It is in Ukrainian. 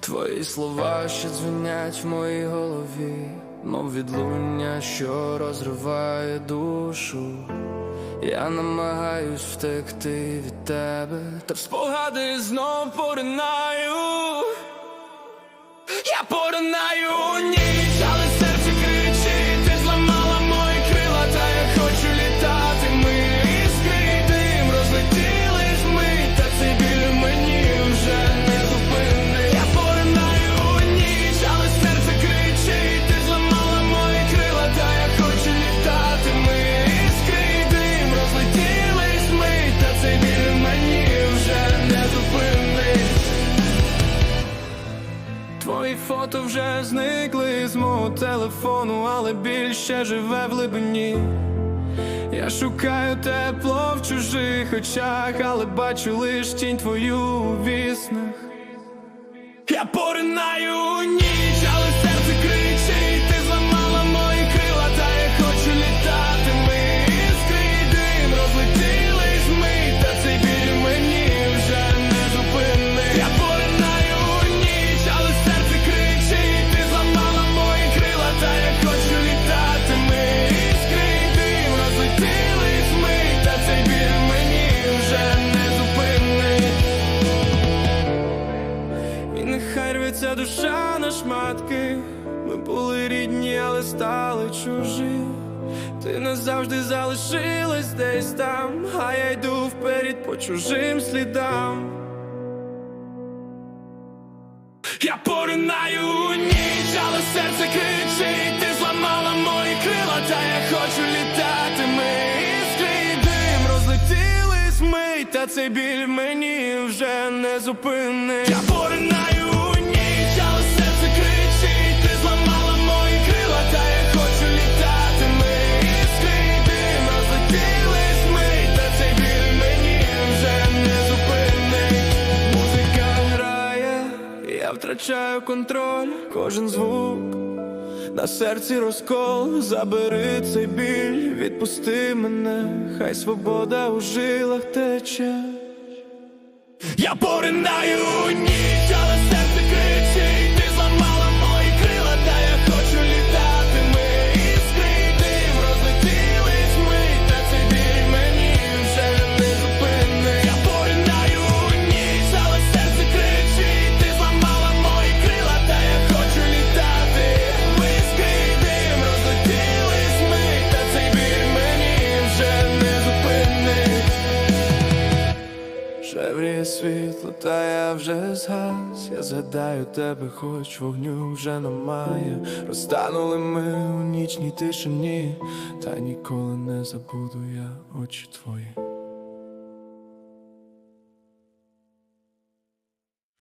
Твої слова ще дзвенять в моїй голові, мов відлуння, що розриває душу. Я намагаюсь втекти від тебе, та спогади знов поринаю. Твої фото вже зникли з мого телефону, але біль ще живе в глибині. Я шукаю тепло в чужих очах, але бачу лиш тінь твою у віснах. Я поринаю у душа на шматки. Ми були рідні, але стали чужі. Ти назавжди залишилась десь там, а я йду вперед по чужим слідам. Я поринаю у ніч, але серце кричить, ти зламала мої крила, та я хочу літати. Ми іскри і дим розлетілись ми, та цей біль мені вже не зупинить. Я поринаю втрачаю контроль, кожен звук. На серці розкол, забери цей біль, відпусти мене, хай свобода у жилах тече. Я поринаю у ніч, Шевріє світло, та я вже згас. Я згадаю тебе, хоч вогню вже немає. Розтанули ми у нічній тишині, та ніколи не забуду я очі твої.